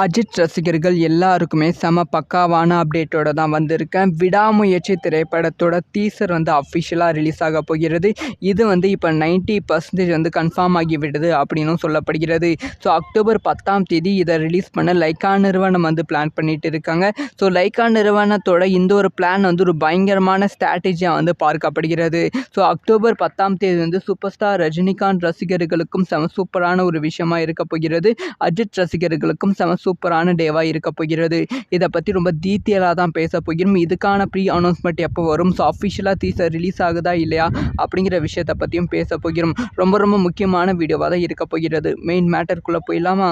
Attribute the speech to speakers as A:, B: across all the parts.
A: அஜித் ரசிகர்கள் எல்லாருக்குமே செம பக்காவான அப்டேட்டோட தான் வந்திருக்கேன். விடாமுயற்சி திரைப்படத்தோட டீசர் வந்து அஃபிஷியலாக ரிலீஸ் ஆக போகிறது. இது வந்து இப்போ நைன்ட்டி பர்சன்டேஜ் வந்து கன்ஃபார்ம் ஆகிவிடுது அப்படின்னும் சொல்லப்படுகிறது. ஸோ அக்டோபர் பத்தாம் தேதி இதை ரிலீஸ் பண்ண லைக்கா நிறுவனம் வந்து பிளான் பண்ணிட்டு இருக்காங்க. ஸோ லைக்கா நிறுவனத்தோட இந்த ஒரு பிளான் வந்து ஒரு பயங்கரமான ஸ்ட்ராட்டஜியாக வந்து பார்க்கப்படுகிறது. ஸோ அக்டோபர் பத்தாம் தேதி வந்து சூப்பர் ஸ்டார் ரஜினிகாந்த் ரசிகர்களுக்கும் செம சூப்பரான ஒரு விஷயமா இருக்க போகிறது. அஜித் ரசிகர்களுக்கும் செம சூப்பரான டேவாக இருக்க போகிறது. இதை பற்றி ரொம்ப டீட்டெயிலாக தான் பேச போகிறோம். இதுக்கான ப்ரீ அனௌன்ஸ்மெண்ட் எப்போ வரும்? ஸோ அஃபிஷியலாக டீசர் ரிலீஸ் ஆகுதா இல்லையா? அப்படிங்கிற விஷயத்தை பற்றியும் பேச போகிறோம். ரொம்ப ரொம்ப முக்கியமான வீடியோவாக தான் இருக்க போகிறது. மெயின் மேட்டருக்குள்ளே போயிடலாமா?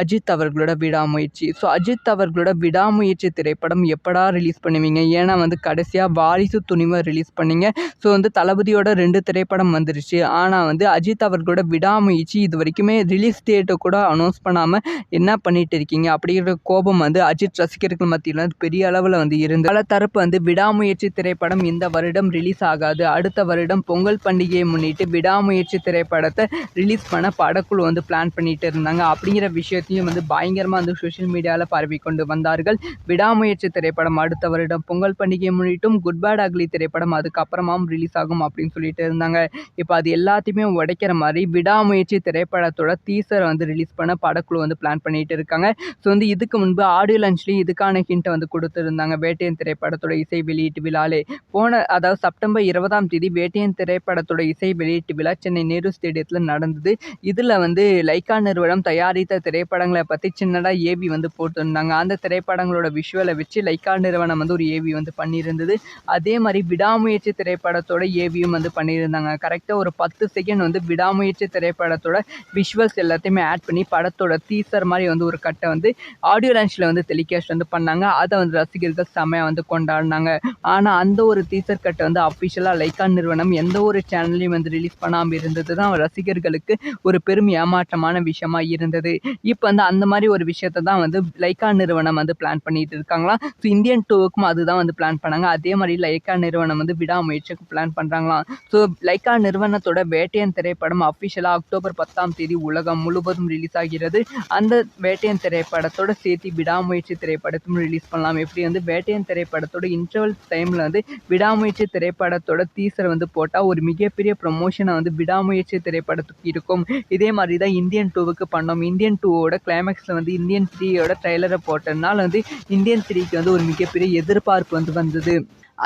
A: அஜித் அவர்களோட விடாமுயற்சி. ஸோ அஜித் அவர்களோட விடாமுயற்சி திரைப்படம் எப்படா ரிலீஸ் பண்ணுவீங்க? ஏன்னா வந்து கடைசியாக வாரிசு துணிவை ரிலீஸ் பண்ணீங்க. ஸோ வந்து தளபதியோட ரெண்டு திரைப்படம் வந்துருச்சு. ஆனால் வந்து அஜித் அவர்களோட விடாமுயற்சி இது வரைக்குமே ரிலீஸ் டேட்டை கூட அனௌன்ஸ் பண்ணாமல் என்ன பண்ணிட்டு இருக்கீங்க. அப்படிங்கிற கோபம் வந்து அஜித் ரசிகர்கள் மத்தியில் வந்து பெரிய அளவில் வந்து இருந்து பல தரப்பு வந்து விடாமுயற்சி திரைப்படம் இந்த வருடம் ரிலீஸ் ஆகாது. அடுத்த வருடம் பொங்கல் பண்டிகையை முன்னிட்டு விடாமுயற்சி திரைப்படத்தை ரிலீஸ் பண்ண படக்குழு வந்து பிளான் பண்ணிட்டு இருந்தாங்க. அப்படிங்கிற விஷயத்தையும் வந்து பயங்கரமாக வந்து சோஷியல் மீடியாவில் பரவி கொண்டு வந்தார்கள். விடாமுயற்சி திரைப்படம் அடுத்த வருடம் பொங்கல் பண்டிகையை முன்னிட்டும் குட் பேட் அக்லி திரைப்படம் அதுக்கப்புறமாவும் ரிலீஸ் ஆகும் அப்படின்னு சொல்லிட்டு இருந்தாங்க. இப்போ அது எல்லாத்தையுமே உடைக்கிற மாதிரி விடாமுயற்சி திரைப்படத்தோட டீசரை வந்து ரிலீஸ் பண்ண படக்குழு வந்து பிளான் பண்ணிட்டு இருக்காங்க. ஸோ வந்து இதுக்கு முன்பு ஆடியோ லான்ச்லேயும் இதுக்கான ஹிண்ட்டை வந்து கொடுத்துருந்தாங்க. வேட்டையன் திரைப்படத்தோட இசை வெளியீட்டு விழாலே. போன அதாவது செப்டம்பர் இருபதாம் தேதி வேட்டையன் திரைப்படத்தோட இசை வெளியீட்டு விழா சென்னை நேரு ஸ்டேடியத்தில் நடந்தது. இதில் வந்து லைக்கா நிறுவனம் தயாரித்த திரைப்படங்களை பற்றி சின்னதாக ஏவி வந்து போட்டிருந்தாங்க. அந்த திரைப்படங்களோட விஷுவலை வச்சு லைக்கா நிறுவனம் வந்து ஒரு ஏவி வந்து பண்ணியிருந்தது. அதே மாதிரி விடாமுயற்சி திரைப்படத்தோட ஏவியும் வந்து பண்ணியிருந்தாங்க. கரெக்டாக ஒரு பத்து செகண்ட் வந்து விடாமுயற்சி திரைப்படத்தோட விஷுவல்ஸ் எல்லாத்தையுமே ஆட் பண்ணி படத்தோட டீசர் மாதிரி வந்து ஒரு கட் கட்டை வந்து ஆடியோ லான்ச்சில் வந்து டெலிகாஸ்ட் வந்து பண்ணாங்க. அதை வந்து ரசிகர்கள் செமையாக வந்து கொண்டாடினாங்க. ஆனால் அந்த ஒரு டீசர் கட்டை வந்து அஃபிஷியலாக லைக்கா நிறுவனம் எந்த ஒரு சேனல்லையும் வந்து ரிலீஸ் பண்ணாமல் இருந்தது தான் ரசிகர்களுக்கு ஒரு பெரும் ஏமாற்றமான விஷயமா இருந்தது. இப்போ வந்து அந்த மாதிரி ஒரு விஷயத்தை தான் வந்து லைக்கா நிறுவனம் வந்து பிளான் பண்ணிட்டு இருக்காங்களா ஸோ இந்தியன் டூவுக்கும் அதுதான் வந்து பிளான் பண்ணாங்க. அதே மாதிரி லைக்கா நிறுவனம் வந்து விடாமுயற்சிக்கு பிளான் பண்ணுறாங்களாம் ஸோ லைக்கா நிறுவனத்தோட வேட்டையன் திரைப்படம் அஃபிஷியலாக அக்டோபர் பத்தாம் தேதி உலகம் முழுவதும் ரிலீஸ் ஆகிறது. அந்த வேட்டையன் திரைப்படத்தோட சேர்த்து விடாமுயற்சி திரைப்படத்தும் ரிலீஸ் பண்ணலாம். எப்படி வந்து வேட்டையன் திரைப்படத்தோட இன்டர்வல் டைமில் வந்து விடாமுயற்சி திரைப்படத்தோட டீசர் வந்து போட்டால் ஒரு மிகப்பெரிய ப்ரொமோஷனை வந்து விடாமுயற்சி திரைப்படத்துக்கு இருக்கும். இதே மாதிரி தான் இந்தியன் டூவுக்கு பண்ணோம். இந்தியன் டூவோட கிளைமேக்ஸில் வந்து இந்தியன் த்ரீயோட ட்ரைலரை போட்டதுனால வந்து இந்தியன் த்ரீக்கு வந்து ஒரு மிகப்பெரிய எதிர்பார்ப்பு வந்து வந்தது.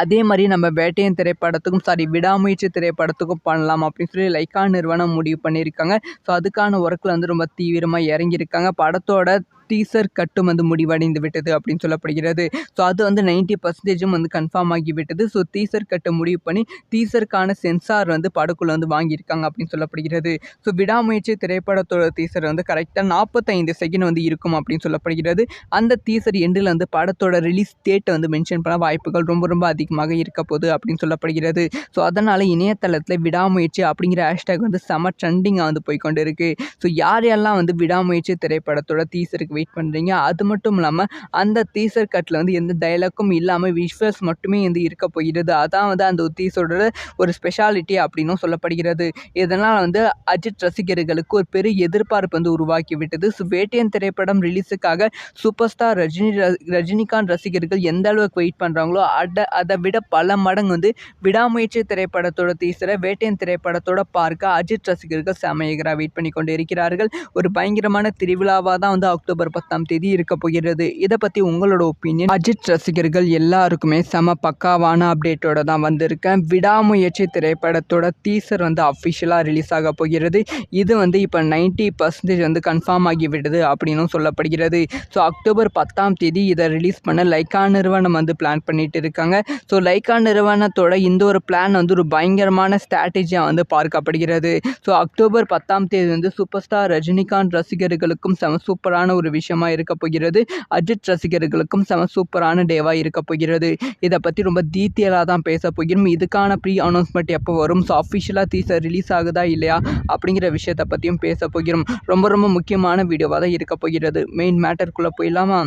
A: அதே மாதிரி நம்ம வேட்டையன் திரைப்படத்துக்கும் சாரி விடாமுயற்சி திரைப்படத்துக்கும் பண்ணலாம் அப்படின்னு சொல்லி லைக்கா நிறுவனம் முடிவு பண்ணியிருக்காங்க. ஸோ அதுக்கான ஒர்க்கில் வந்து ரொம்ப தீவிரமாக இறங்கியிருக்காங்க. படத்தோட டீசர் கட்டும் வந்து முடிவடைந்து விட்டது அப்படின்னு சொல்லப்படுகிறது. ஸோ அது வந்து நைன்ட்டி பர்சன்டேஜும் வந்து கன்ஃபார்ம் ஆகிவிட்டது ஸோ டீசர் கட்டை முடிவு பண்ணி டீசருக்கான சென்சார் வந்து படக்குள்ள வந்து வாங்கியிருக்காங்க அப்படின்னு சொல்லப்படுகிறது. ஸோ விடாமுயற்சி திரைப்படத்தோட டீசர் வந்து கரெக்டாக நாற்பத்தைந்து செகண்ட் வந்து இருக்கும் அப்படின்னு சொல்லப்படுகிறது. அந்த டீசர் எண்டில் வந்து படத்தோட ரிலீஸ் டேட்டை வந்து மென்ஷன் பண்ண வாய்ப்புகள் ரொம்ப ரொம்ப அதிகமாக இருக்க போகுது அப்படின்னு சொல்லப்படுகிறது. ஸோ அதனால் இணையதளத்தில் விடாமுயற்சி அப்படிங்கிற ஹேஷ்டேக் வந்து செம ட்ரெண்டிங்காக வந்து போய்கொண்டு இருக்குது ஸோ யார் யாரெல்லாம் வந்து விடாமுயற்சி திரைப்படத்தோட டீசருக்கு வெயிட் பண்ணுறீங்க அது மட்டும் இல்லாமல் அந்த டீசர் கட்டில் வந்து எந்த டைலாக்கும் இல்லாமல் விஷுவல்ஸ் மட்டுமே வந்து இருக்க போகிறது. அதான் வந்து அந்த டீசரோட ஒரு ஸ்பெஷாலிட்டி அப்படின்னும் சொல்லப்படுகிறது. இதனால் வந்து அஜித் ரசிகர்களுக்கு ஒரு பெரிய எதிர்பார்ப்பு வந்து உருவாக்கி விட்டது ஸோ வேட்டையன் திரைப்படம் ரிலீஸுக்காக சூப்பர் ஸ்டார் ரஜினி ரஜினிகாந்த் ரசிகர்கள் எந்த அளவுக்கு வெயிட் பண்ணுறாங்களோ அட அதை விட பல மடங்கு வந்து விடாமுயற்சி திரைப்படத்தோட டீசரை வேட்டையன் திரைப்படத்தோட பார்க்க அஜித் ரசிகர்கள் செமையகராக வெயிட் பண்ணி கொண்டு இருக்கிறார்கள். ஒரு பயங்கரமான திருவிழாவாக தான் வந்து அக்டோபர் பத்தாம் தேதி இருக்க போகிறது. இதை பற்றி உங்களோட ஒப்பீனியன் அஜித் ரசிகர்கள் எல்லாருக்குமே செம பக்காவான அப்டேட்டோட தான் வந்திருக்கேன். விடாமுயற்சி திரைப்படத்தோட டீசர் வந்து அஃபிஷியலாக ரிலீஸ் ஆக போகிறது. இது வந்து இப்போ நைன்ட்டி பர்சன்டேஜ் வந்து கன்ஃபார்ம் ஆகிவிடுது அப்படின்னு அப்படின்னும் சொல்லப்படுகிறது. ஸோ அக்டோபர் பத்தாம் தேதி இதை ரிலீஸ் பண்ண லைக்கா நிறுவனம் வந்து பிளான் பண்ணிட்டு இருக்காங்க. ஸோ லைக்கா நிறுவனத்தோட இந்த ஒரு பிளான் வந்து ஒரு பயங்கரமான ஸ்ட்ராட்டஜியாக வந்து பார்க்கப்படுகிறது. ஸோ அக்டோபர் பத்தாம் தேதி வந்து சூப்பர் ஸ்டார் ரஜினிகாந்த் ரசிகர்களுக்கும் செம சூப்பரான ஒரு விஷயமா இருக்க போகிறது. அஜித் ரசிகர்களுக்கும் செம சூப்பரான டேவாக இருக்க போகிறது. இதை பற்றி ரொம்ப டீட்டெயிலாக தான் பேச போகிறோம். இதுக்கான ப்ரீ அனௌன்ஸ்மெண்ட் எப்போ வரும்? ஸோ அஃபிஷியலாக டீசர் ரிலீஸ் ஆகுதா இல்லையா? அப்படிங்கிற விஷயத்தை பற்றியும் பேச போகிறோம். ரொம்ப ரொம்ப முக்கியமான வீடியோவாக தான் இருக்க போகிறது. மெயின் மேட்டருக்குள்ளே போயிடலாமா?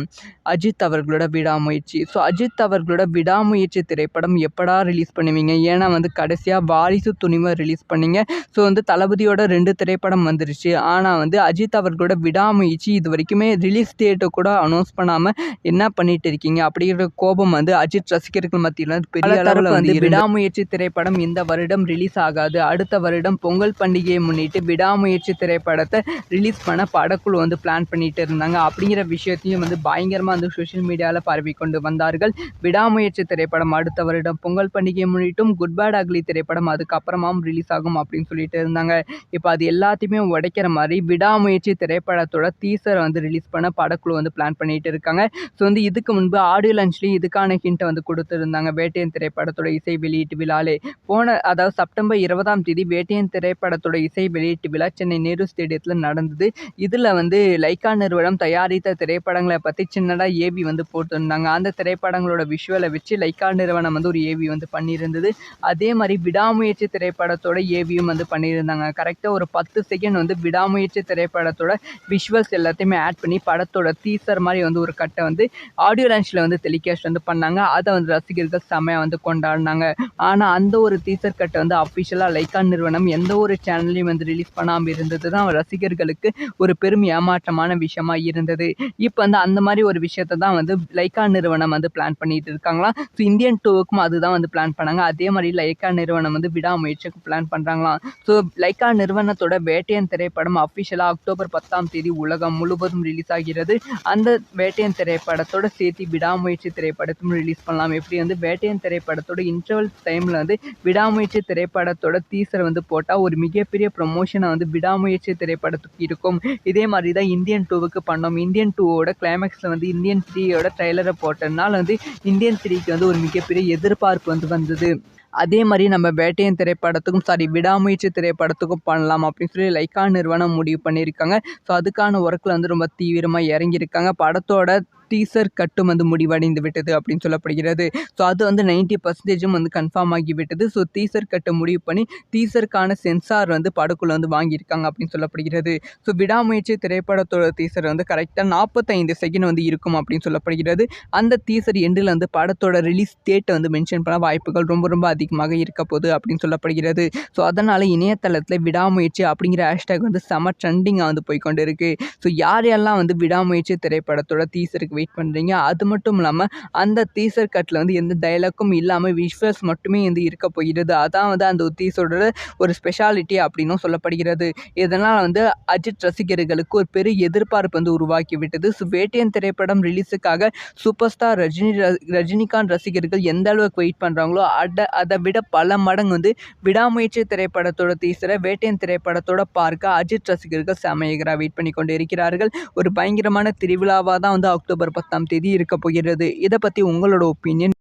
A: அஜித் அவர்களோட விடாமுயற்சி. ஸோ அஜித் அவர்களோட விடாமுயற்சி திரைப்படம் எப்படா ரிலீஸ் பண்ணுவீங்க? ஏன்னா வந்து கடைசியாக வாரிசு துணிவை ரிலீஸ் பண்ணீங்க. ஸோ வந்து தளபதியோட ரெண்டு திரைப்படம் வந்துருச்சு. ஆனால் வந்து அஜித் அவர்களோட விடாமுயற்சி இது வரைக்குமே ரிலீஸ் டேட்டை கூட அனௌன்ஸ் பண்ணாமல் என்ன பண்ணிட்டு இருக்கீங்க அப்படிங்கிற கோபம் வந்து அஜித் ரசிகர்கள் மத்தியில் பெரிய அளவில் வந்து விடாமுயற்சி திரைப்படம் இந்த வருடம் ரிலீஸ் ஆகாது. அடுத்த வருடம் பொங்கல் பண்டிகையை முன்னிட்டு விடாமுயற்சி திரைப்படத்தை ரிலீஸ் பண்ண படக்குழு வந்து பிளான் பண்ணிட்டு இருந்தாங்க. அப்படிங்கிற விஷயத்தையும் வந்து பயங்கரமாக வந்து சோஷியல் மீடியாவில் பரவி கொண்டு வந்தார்கள். விடாமுயற்சி திரைப்படம் அடுத்த வருடம் பொங்கல் பண்டிகையை முன்னிட்டும் குட் பேட் அக்லி திரைப்படம் அதுக்கப்புறமாவும் ரிலீஸ் ஆகும் அப்படின்னு சொல்லிட்டு இருந்தாங்க. இப்போ அது எல்லாத்தையுமே உடைக்கிற மாதிரி விடாமுயற்சி திரைப்படத்தோட டீசரை வந்து ரிலீஸ் பண்ண படக்குழு வந்து பிளான் பண்ணிட்டு இருக்காங்க. ஸோ வந்து இதுக்கு முன்பு ஆடியோ லஞ்ச்லேயும் இதுக்கான ஹிண்ட்டை வந்து கொடுத்துருந்தாங்க. வேட்டையன் திரைப்படத்தோட இசை வெளியீட்டு விழாலே. போன அதாவது செப்டம்பர் இருபதாம் தேதி வேட்டையன் திரைப்படத்தோட இசை வெளியீட்டு விழா சென்னை நேரு ஸ்டேடியத்தில் நடந்தது. இதில் வந்து லைக்கா நிறுவனம் தயாரித்த திரைப்படங்களை பற்றி சின்னதாக ஏவி வந்து போட்டிருந்தாங்க. அந்த திரைப்படங்களோட விஷுவலை வச்சு லைக்கா நிறுவனம் வந்து ஒரு ஏவி வந்து பண்ணியிருந்தது. அதே மாதிரி விடாமுயற்சி திரைப்படத்தோட ஏவியும் வந்து பண்ணியிருந்தாங்க. கரெக்டாக ஒரு பத்து செகண்ட் வந்து விடாமுயற்சி திரைப்படத்தோட விஷுவல்ஸ் எல்லாத்தையுமே ஆட் பண்ணி படத்தோட டீசர் மாதிரி வந்து ஒரு கட்டை வந்து ஆடியோ லான்ச்சில் வந்து டெலிகாஸ்ட் வந்து பண்ணாங்க. அதை வந்து ரசிகர்கள் செம்மையாக வந்து கொண்டாடினாங்க. ஆனால் அந்த ஒரு டீசர் கட்டை வந்து அஃபிஷியலாக லைக்கான் நிறுவனம் எந்த ஒரு சேனல்லையும் வந்து ரிலீஸ் பண்ணாமல் இருந்தது தான் ரசிகர்களுக்கு ஒரு பெரும் ஏமாற்றமான விஷயமா இருந்தது. இப்போ வந்து அந்த மாதிரி ஒரு விஷயத்தை தான் வந்து லைக்கா நிறுவனம் வந்து பிளான் பண்ணிட்டு இருக்காங்களாம். ஸோ இந்தியன் டூவுக்கும் அதுதான் வந்து பிளான் பண்ணாங்க. அதே மாதிரி லைக்கா நிறுவனம் வந்து விடாமுயற்சிக்கு பிளான் பண்ணுறாங்களாம் ஸோ லைக்கா நிறுவனத்தோட வேட்டையன் திரைப்படம் அஃபிஷியலாக அக்டோபர் பத்தாம் தேதி உலகம் முழுவதும் ரிலீஸ் ஆகிறது. அந்த வேட்டையன் திரைப்படத்தோட சேர்த்து விடாமுயற்சி திரைப்படத்தும் ரிலீஸ் பண்ணலாம். எப்படி வந்து வேட்டையன் திரைப்படத்தோட இன்டர்வல் டைமில் வந்து விடாமுயற்சி திரைப்படத்தோட டீசர் வந்து போட்டால் ஒரு மிகப்பெரிய ப்ரொமோஷனை வந்து விடாமுயற்சி திரைப்படத்துக்கு இருக்கும். இதே மாதிரி தான் இந்தியன் டூவுக்கு பண்ணோம். இந்தியன் டூவோட கிளைமேக்ஸில் வந்து இந்தியன் த்ரீயோட ட்ரைலரை போட்டதுனால வந்து இந்தியன் த்ரீக்கு வந்து ஒரு மிகப்பெரிய எதிர்பார்ப்பு வந்து வந்தது. அதே மாதிரி நம்ம வேட்டையன் திரைப்படத்துக்கும் சாரி விடாமுயற்சி திரைப்படத்துக்கும் பண்ணலாம் அப்படின்னு சொல்லி லைக்கா நிறுவனம் முடிவு பண்ணியிருக்காங்க. ஸோ அதுக்கான ஒர்க்கில் வந்து ரொம்ப தீவிரமாக இறங்கியிருக்காங்க. படத்தோட டீசர் கட்டும் வந்து முடிவடைந்து விட்டது அப்படின்னு சொல்லப்படுகிறது. ஸோ அது வந்து நைன்ட்டி பர்சன்டேஜும் வந்து கன்ஃபார்ம் ஆகிவிட்டது ஸோ டீசர் கட்டை முடிவு பண்ணி டீசருக்கான சென்சார் வந்து படக்குள்ள வந்து வாங்கியிருக்காங்க அப்படின்னு சொல்லப்படுகிறது. ஸோ விடாமுயற்சி திரைப்படத்தோட டீசர் வந்து கரெக்டாக நாற்பத்தைந்து செகண்ட் வந்து இருக்கும் அப்படின்னு சொல்லப்படுகிறது. அந்த டீசர் எண்டில் வந்து படத்தோட ரிலீஸ் டேட்டை வந்து மென்ஷன் பண்ண வாய்ப்புகள் ரொம்ப ரொம்ப அதிகமாக இருக்க போகுது அப்படின்னு சொல்லப்படுகிறது. ஸோ அதனால் இணையதளத்தில் விடாமுயற்சி அப்படிங்கிற ஹேஷ்டேக் வந்து செம ட்ரெண்டிங்காக வந்து போய்கொண்டு இருக்குது ஸோ யார் யாரெல்லாம் வந்து விடாமுயற்சி திரைப்படத்தோட டீசருக்கு வெயிட் பண்ணுறீங்க அது மட்டும் இல்லாமல் அந்த டீசர் கட்டில் வந்து எந்த டைலாக்கும் இல்லாமல் விஷுவல்ஸ் மட்டுமே வந்து இருக்க போகிறது. அதான் வந்து அந்த டீசரோட ஒரு ஸ்பெஷாலிட்டி அப்படின்னும் சொல்லப்படுகிறது. இதனால் வந்து அஜித் ரசிகர்களுக்கு ஒரு பெரிய எதிர்பார்ப்பு வந்து உருவாக்கி விட்டது வேட்டையன் திரைப்படம் ரிலீஸுக்காக சூப்பர் ஸ்டார் ரஜினி ரஜினிகாந்த் ரசிகர்கள் எந்த அளவுக்கு வெயிட் பண்ணுறாங்களோ அட அதை விட பல மடங்கு வந்து விடாமுயற்சி திரைப்படத்தோட டீசரை வேட்டையன் திரைப்படத்தோட பார்க்க அஜித் ரசிகர்கள் செமையகராக வெயிட் பண்ணி கொண்டு இருக்கிறார்கள் ஒரு பயங்கரமான திருவிழாவாக தான் வந்து அக்டோபர் அக்டோபர் பத்தாம் தேதி இருக்க போகிறது. இதை பற்றி உங்களோட ஒப்பீனியன்